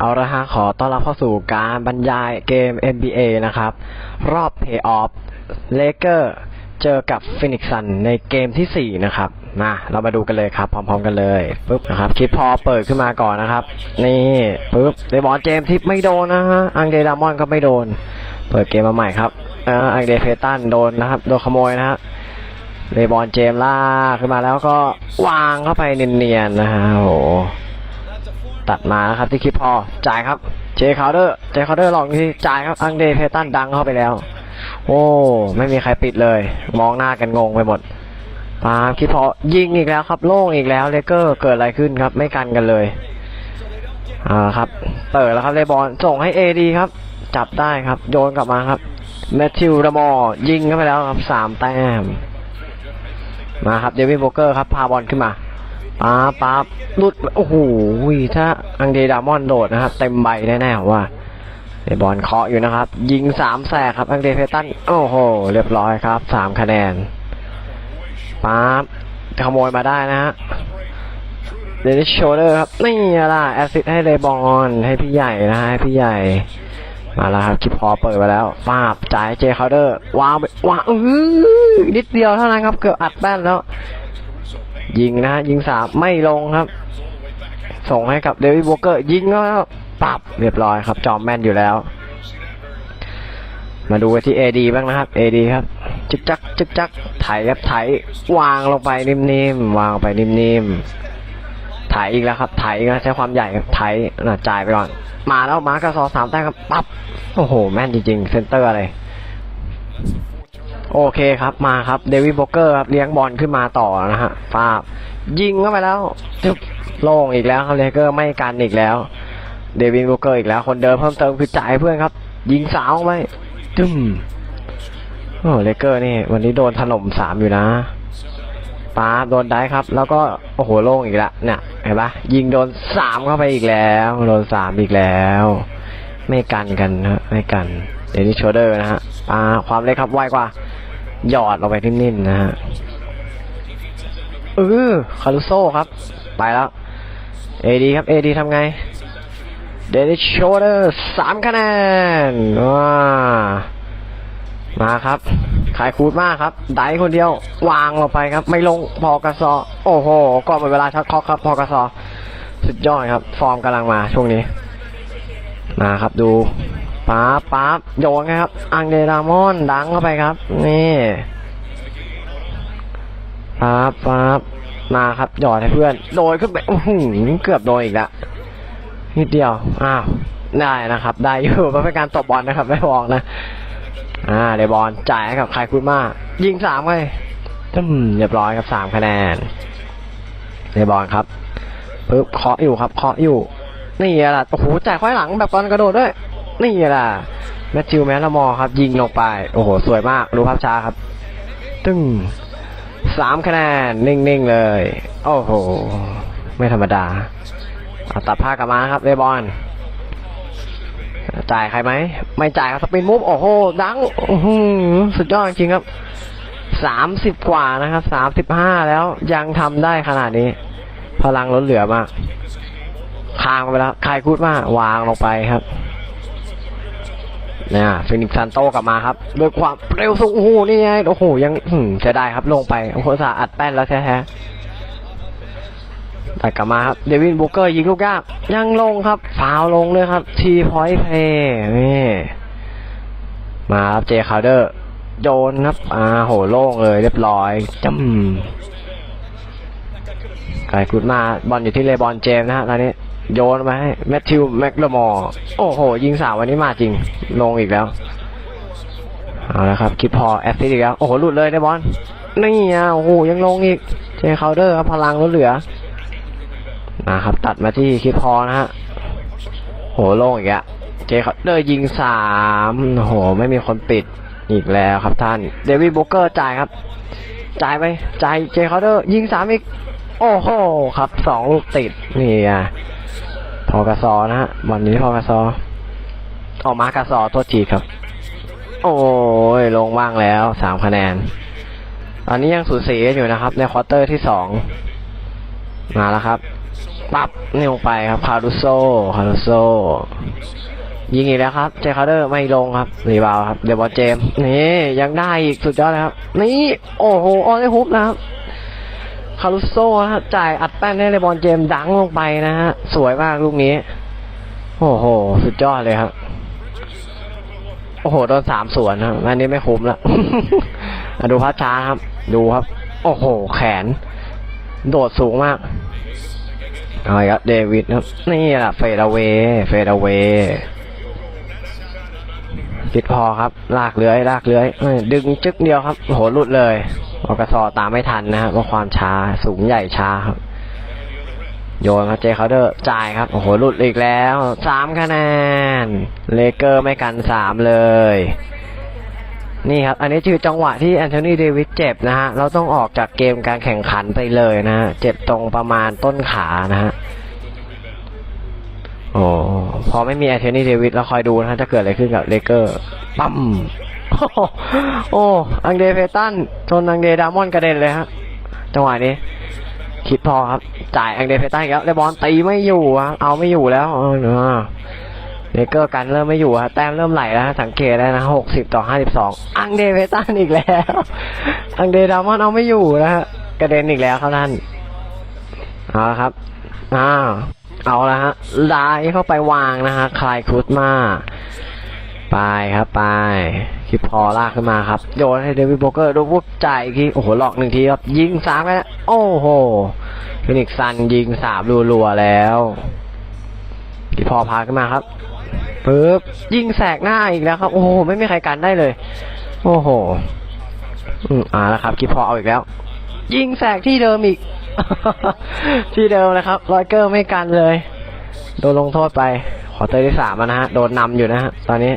เอาละฮะขอต้อนรับเข้าสู่การบรรยายเกม NBA นะครับ รอบ Playoff เลเกอร์เจอกับฟินิกซันในเกมที่ 4 นะครับมาเรามาดูกันเลยครับ พร้อมๆกันเลยปุ๊บนะครับคลิปพอเปิดขึ้นมาก่อนนะครับ นี่ปุ๊บเดบอลเจมส์ที่ไม่โดนนะฮะอังเดดามอนก็ไม่โดน เปิดเกมมาใหม่ครับอังเดเพตันโดนนะครับโดนขโมยนะฮะเดบอลเจมส์ลาขึ้นมาแล้วก็วางเข้าไปเนียนๆนะฮะโอ้โห ตัดมาครับที่คลิปพอจ่ายครับเจคาร์เดอร์เจคาร์เดอร์ลองที่จ่ายครับอังเดเพตันดังเข้าไปแล้ว โอ้ไม่มีใครปิดเลย มองหน้ากันงงไปหมดปาคลิปพอยิงอีกแล้วครับ โล่งอีกแล้วเลเกอร์เกิดอะไรขึ้นครับ ไม่กันกันเลยอ่าครับเปิดแล้วครับเลบอลส่งให้เอดีครับ จับได้ครับ โยนกลับมาครับแมทธิวดามอร์ยิงเข้าไปแล้วครับสามแต้มมาครับเดวิดโบเกอร์ครับพาบอลขึ้นมา ป๊าป๊าหลุดโอ้โหถ้าอังเดดามอนโดดนะครับ เต็มใบแน่ๆว่าเดบอลเคาะอยู่นะครับ ยิงสามแสกครับ อังเดเพตันโอ้โห เรียบร้อยครับสามคะแนนป๊าขโมยมาได้นะฮะเดนิสโชเดอร์ครับ นี่ล่ะแอสซิสต์ให้เลบอลให้พี่ใหญ่นะฮะให้พี่ใหญ่ มาแล้วครับคิปพอเปิดไปแล้วป้าบจ่ายเจคาร์เดอร์ว้างไปวางเออนิดเดียวเท่านั้นครับ เกือบอัดแป้นแล้ว ยิงนะฮะยิงสามไม่ลงครับ ส่งให้กับเดวิดวอเกอร์ยิงแล้วปับเรียบร้อยครับ จอมแม่นอยู่แล้ว มาดูที่เอดีบ้างนะครับเอดีครับจึกจักจึกจักไถครับไถวางลงไปนิ่มๆวางไปนิ่มๆไถอีกแล้วครับไถอีกแล้วใช้ความใหญ่ครับไถนะจ่ายไปก่อน มาแล้วมาร์กซอสามแต้มครับปั๊บโอ้โห แม่นจริงๆเซนเตอร์อะไร โอเคครับมาครับเดวิดโบเกอร์ครับเลี้ยงบอลขึ้นมาต่อนะฮะฟาบยิงเข้าไปแล้วจึ๊บโล่งอีกแล้วครับเลเกอร์ไม่กันอีกแล้ว เดวิดโบเกอร์อีกแล้ว คนเดิมเพิ่มเติมคือจ่ายเพื่อนครับ ยิงสาวไปจึ้มโอ้เลเกอร์นี่วันนี้โดนถล่มสามอยู่นะป้าโดนได้ครับ แล้วก็โอ้โหโล่งอีกแล้วเนี่ยเห็นปะยิงโดนสามเข้าไปอีกแล้วโดนสามอีกแล้ว ไม่กันกันนะไม่กันเดนิสโชเดอร์นะฮะป้าความเล็กครับไวกว่า หยอดลงไปนิ่มๆนะฮะเออคารุโซครับ ไปแล้วเอดีครับเอดีทำไงเดนิสโชเดอร์สามคะแนนว้ามาครับ ขายคูดมากครับ ไดคนเดียว วางลงไปครับ ไม่ลงพอกระซอ โอ้โหก่อนหมดเวลาชักคอกครับ พอกระซอ สุดยอดครับ ฟอร์มกำลังมาช่วงนี้ มาครับดู ป๊าบป๊าบโยนครับ อังเดรามอนดังเข้าไปครับ นี่ป๊าบป๊าบมาครับหยอดให้เพื่อน โดยขึ้นไปอื้อหือเกือบโดนอีกแล้วนิดเดียว อ้าว ได้นะครับ ได้อยู่ม่เป็นการตบบอลนะครับ ไม่บอกนะ อ่าเดบอลจ่ายให้กับใครคุณมากยิงสามเลยตึ้มเรียบร้อยครับสามคะแนนเดบอลครับปึ๊บเคาะอยู่ครับเคาะอยู่นี่แหละโอ้โหจ่ายควายหลังแบบตอนกระโดดด้วย นี่แหละแมทธิวแมลมอครับ ยิงลงไป โอ้โห สวยมากดูภาพช้าครับ ตึ้งสามคะแนน นิ่ง ๆ เลย โอ้โห ไม่ธรรมดาตัดผ้ากลับมาครับเรบอลจ่ายใครไหม ไม่จ่ายครับสปินมูฟโอ้โห ดังสุดยอดจริงครับสามสิบกว่านะครับสามสิบห้าแล้วยังทำได้ขนาดนี้ พลังล้นเหลือมากคางไปแล้วใครพูดว่าวางลงไปครับ เนี่ยฟินิกซันโตกลับมาครับด้วยความเร็วสูงโอ้โหนี่ไงโอ้โหยังหืมเสียดายครับลงไปโอ้โหสาอัดแป้นแล้วแท้ๆแต่กลับมาครับเดวินบุกเกอร์ยิงลูกยากยังลงครับฟาวลงเลยครับทีพอยต์เพย์นี่มาครับเจคาร์เดอร์โยนครับอ่าโหโล่งเลยเรียบร้อยจำไก่กุดมาบอลอยู่ที่เลบอนเจมส์นะฮะตอนนี้ โยนมาให้แมทธิวแม็กลมอร์โอ้โห ยิงสาววันนี้มาจริง ลงอีกแล้ว เอาละครับ คิดพอแอสซิสอีกแล้ว โอ้โห หลุดเลยได้บอลนี่อะโอ้โห ยังลงอีก เจคาร์เดอร์ครับ พลังล้นเหลือมาครับ ตัดมาที่คิดพอนะฮะโหโล่งอีกอะเจคาร์เดอร์ยิงสามโอ้โห ไม่มีคนปิดอีกแล้วครับท่าน เดวิดโบเกอร์จ่ายครับ จ่ายไป จ่ายเจคาร์เดอร์ ยิงสามอีก โอ้โหครับสองลูกติดนี่อะพอกระซอนะฮะบอลนี้พอกระซอออกมากระซอตัวจีครับ โอ้ยลงว่างแล้วสามคะแนนตอนนี้ยังสูสีกันอยู่นะครับ ในควอเตอร์ที่สองมาแล้วครับปับนี่ลงไปครับคารุโซคารุโซยิงอีกแล้วครับ เจคาเดอร์ไม่ลงครับรีบาวครับเดบอเจมนี่ยังได้อีกสุดยอดเลยครับ นี่ โอ้โหออนไลฮุบนะครับ คารุโซนะฮะจ่ายอัดแป้นให้เลบอนเจมดังลงไปนะฮะ สวยมากลูกนี้ โอ้โห สุดยอดเลยครับ โอ้โหโดนสามสวนครับอันนี้ไม่คุ้มละอะดูภาพช้าครับ ดูครับ โอ้โห แขน โดดสูงมากเอาครับเดวิดครับนี่แหละเฟดเวเฟดเวปิดพอครับ ลากเลื้อย ลากเลื้อยดึงจึกเดียวครับโอ้โหหลุดเลย อกสอตามไม่ทันนะครับเพราะความช้าสูงใหญ่ช้าครับ โยนครับเจคาเดอร์จ่ายครับ โอ้โหหลุดอีกแล้วสามคะแนน เลเกอร์ไม่กันสามเลย นี่ครับ อันนี้คือจังหวะที่แอนโทนีเดวิดเจ็บนะฮะ เราต้องออกจากเกมการแข่งขันไปเลยนะฮะ เจ็บตรงประมาณต้นขานะฮะโอ้พอไม่มีแอนโทนีเดวิดเราคอยดูนะฮะจะเกิดอะไรขึ้นกับเลเกอร์ปั๊ม โอ้ อังเดเพตันชนอังเดดามอนกระเด็นเลยฮะ จังหวะนี้ คิดพอครับ จ่ายอังเดเพตันแล้วเลบอลตีไม่อยู่อะเอาไม่อยู่แล้วเออเนอะเลเกอร์กันเริ่มไม่อยู่ฮะ แต้มเริ่มไหลแล้วสังเกตได้นะหกสิบต่อห้าสิบสองอังเดเพตันอีกแล้ว อังเดดามอนเอาไม่อยู่นะฮะ กระเด็นอีกแล้วครับท่านเอาครับอ้าเอาละฮะไล่เข้าไปวางนะฮะ คลายครุดมา ไปครับไปคิดพอลากขึ้นมาครับ โยนให้เดวิดโบรเกอร์ดูปุ๊บจ่ายอีกทีโอ้โหหลอกหนึ่งทีครับ ยิงสามไปแล้วโอ้โหฟินิกซันยิงสามรัวๆแล้วคิดพอพาขึ้นมาครับปึ๊บยิงแสกหน้าอีกแล้วครับ โอ้โหไม่มีใครกันได้เลย โอ้โหอืมอ่าแล้วครับคิดพอเอาอีกแล้ว ยิงแสกที่เดิมอีก ที่เดิมนะครับรอยเกอร์ไม่กันเลยโดนลงโทษไป ขอเตยที่สามนะฮะ โดนนำอยู่นะฮะ ตอนนี้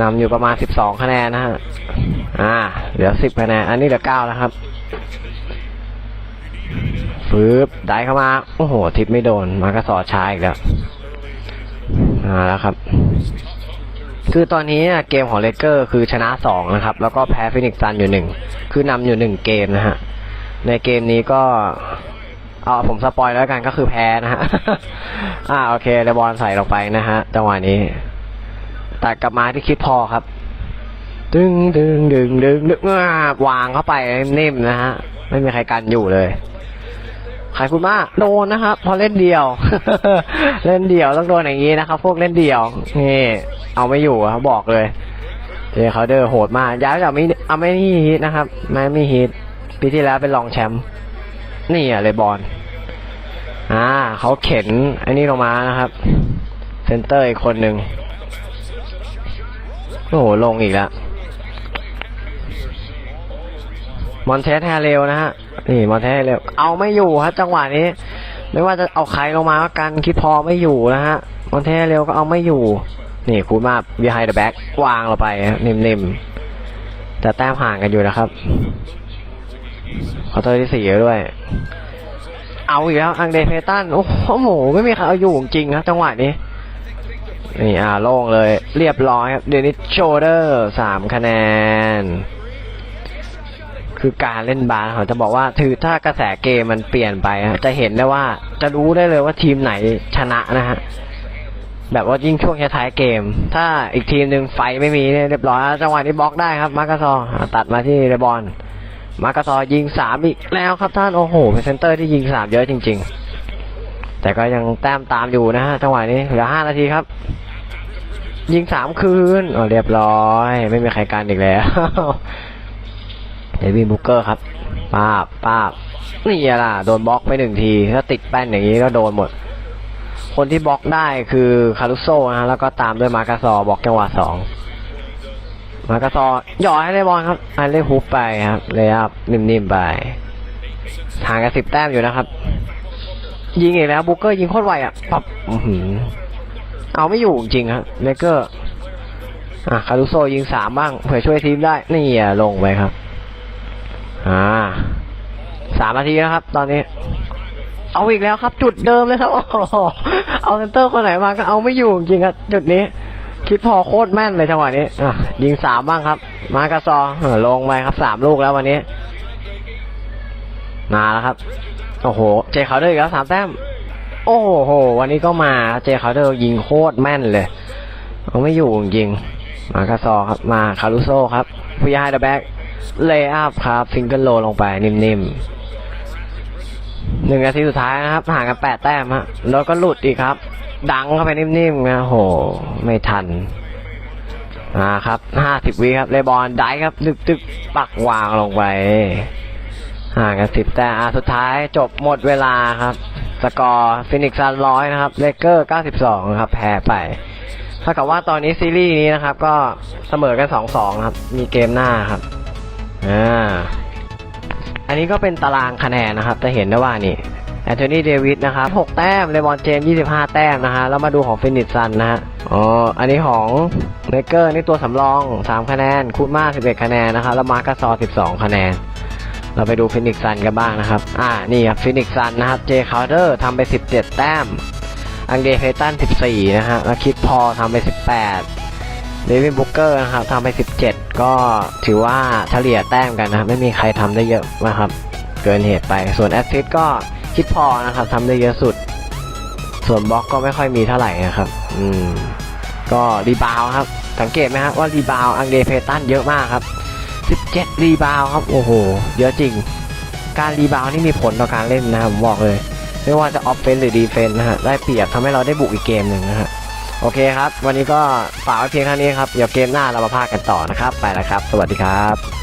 นำอยู่ประมาณสิบสองคะแนนนะฮะ อ่า เหลือสิบคะแนน อันนี้เหลือเก้าแล้วครับฟืบได้เข้ามา โอ้โห ทิปไม่โดน มากระสอช้าอีกแล้วอ่าแล้วครับ คือตอนนี้เกมของเลเกอร์คือชนะสองนะครับ แล้วก็แพ้ฟินิกซันอยู่หนึ่งคือนำอยู่หนึ่งเกมนะฮะ ในเกมนี้ก็เอาผมสปอยแล้วกันก็คือแพ้นะฮะ อ่าโอเคเลบอลใส่ลงไปนะฮะจังหวะนี้ ตัดกลับมาที่คิดพอครับ ดึงดึงดึงดึงดึงวางเข้าไปนิ่มๆนะฮะ ไม่มีใครกันอยู่เลยใครคุณมากโดนนะครับ พอเล่นเดียว เล่นเดียวต้องโดนอย่างนี้นะครับ พวกเล่นเดียวนี่เอาไม่อยู่ครับบอกเลยเจคาเดอร์โหดมากย้ายจากไม่เอาไม่มีฮิตนะครับไม่มีฮิตปีที่แล้วเป็นรองแชมป์นี่อะเลยบอลอ่าเขาเข็นไอ้นี่ลงมานะครับ เซนเตอร์อีกคนหนึ่ง โอ้โห ลงอีกแล้ว มอนเทสแฮเรลนะฮะ นี่มอนเทสแฮเรลเอาไม่อยู่ครับจังหวะนี้ ไม่ว่าจะเอาใครลงมาก็กันคิดพอไม่อยู่นะฮะ มอนเทสแฮเรลก็เอาไม่อยู่ นี่คูมา behind the back วางเราไปนิ่มๆ แต่แต้มห่างกันอยู่นะครับขอโทษที่สี่ด้วย เอาอีกแล้ว อังเดเพตัน โอ้โห ไม่มีใครเอาอยู่จริงครับจังหวะนี้ นี่อ่าโล่งเลย เรียบร้อยครับเดนิสโชเดอร์สามคะแนน คือการเล่นบาสเขาจะบอกว่าถือถ้ากระแสเกมมันเปลี่ยนไปจะเห็นได้ว่าจะรู้ได้เลยว่าทีมไหนชนะนะฮะแบบว่ายิ่งช่วงท้ายเกม ถ้าอีกทีมหนึ่งไฟไม่มีเนี่ยเรียบร้อยจังหวะนี้บล็อกได้ครับมาร์กาซอตัดมาที่เรบอลมาร์กาซอยิงสามอีกแล้วครับท่านโอ้โหเป็นเซนเตอร์ที่ยิงสามเยอะจริง ๆ แต่ก็ยังแต้มตามอยู่นะฮะจังหวะนี้เหลือห้านาทีครับ ยิงสามคืนอ๋อเรียบร้อย ไม่มีใครกันอีกแล้วเดวินบุกเกอร์ครับป้าบป้าบนี่ล่ะโดนบล็อกไปหนึ่งที ถ้าติดแป้นอย่างนี้ก็โดนหมด คนที่บล็อกได้คือคารุโซนะฮะแล้วก็ตามด้วยมาร์กาซอบล็อกจังหวะสองมาร์กาซอหย่อให้เลยบอลครับให้เลยฮุบไปครับ เลยครับนิ่มๆไปห่างกันสิบแต้มอยู่นะครับ ยิงอีกแล้วบุกเกอร์ยิงโคตรไวอะปั๊บอื้อหือเอาไม่อยู่จริงๆครับเลเกอร์อะคารุโซยิงสามบ้างเผื่อช่วยทีมได้ นี่อะลงไปครับ อ่าสามนาทีแล้วครับ ตอนนี้ เอาอีกแล้วครับ จุดเดิมเลยครับโอ้โหเอาเซนเตอร์คนไหนมาก็เอาไม่อยู่จริงๆครับจุดนี้ คิดพอโคตรแม่นเลยจังหวะนี้อะยิงสามบ้างครับ มากระซอเออลงไปครับสามลูกแล้ววันนี้มาแล้วครับ โอ้โห เจคาเดอร์อีกแล้วสามแต้ม โอ้โห วันนี้ก็มาเจคาเดอร์ยิงโคตรแม่นเลยเอาไม่อยู่จริงมากาซอครับ มาคารุโซครับพีไฮเดอะแบ็กเลย์อัพครับฟิงเกิลโลลงไปนิ่มๆหนึ่งนาทีสุดท้ายนะครับห่างกันแปดแต้มฮะแล้วก็หลุดอีกครับ ดังเข้าไปนิ่มๆนะโห ไม่ทันอ่าครับห้าสิบวิครับ เลบอนได้ครับดึกดึกๆปักวางลงไป ห่างกันสิบแต่อ่าสุดท้ายจบหมดเวลาครับ สกอร์ฟินิกซ์ซันร้อยนะครับเลเกอร์เก้าสิบสองครับแพ้ไปเท่ากับว่าตอนนี้ซีรีส์นี้นะครับ ก็เสมอกันสองสองครับ มีเกมหน้าครับอ่าอันนี้ก็เป็นตารางคะแนนนะครับ จะเห็นได้ว่านี่แอนโทนีเดวิสนะครับ6แต้มเลบอนเจมส์25แต้มนะฮะแล้วมาดูของฟินิชซันนะฮะอ๋ออันนี้ของเมเกอร์นี่ตัวสำรอง3คะแนนคูดมา11คะแนนนะครับแล้วมาร์กัสซอร์12คะแนน เราไปดูฟินิกซันกันบ้างนะครับ อ่า นี่ครับฟินิกซันนะครับ เจคาร์เดอร์ทำไป 17 แต้ม อังเดเพตัน 14 นะฮะ แล้วคิดพอทำไป 18เดวินบุกเกอร์นะครับทำไป 17 ก็ถือว่าเฉลี่ยแต้มกันนะครับไม่มีใครทำได้เยอะนะครับ เกินเหตุไป ส่วนแอสซิสต์ก็คิดพอนะครับทำได้เยอะสุด ส่วนบล็อกก็ไม่ค่อยมีเท่าไหร่นะครับ อืม ก็รีบาวครับ สังเกตไหมครับว่ารีบาวอังเดเพตันเยอะมากครับ 17 รีบาวครับ โอ้โห เยอะจริง การรีบาวนี่มีผลต่อการเล่นนะครับผมบอกเลย ไม่ว่าจะออฟเฟนหรือดีเฟนนะฮะ ได้เปรียบทำให้เราได้บุกอีกเกมหนึ่งนะฮะ โอเคครับ วันนี้ก็ฝากไว้เพียงเท่านี้ครับ เดี๋ยวเกมหน้าเรามาพากันต่อนะครับ ไปแล้วครับ สวัสดีครับ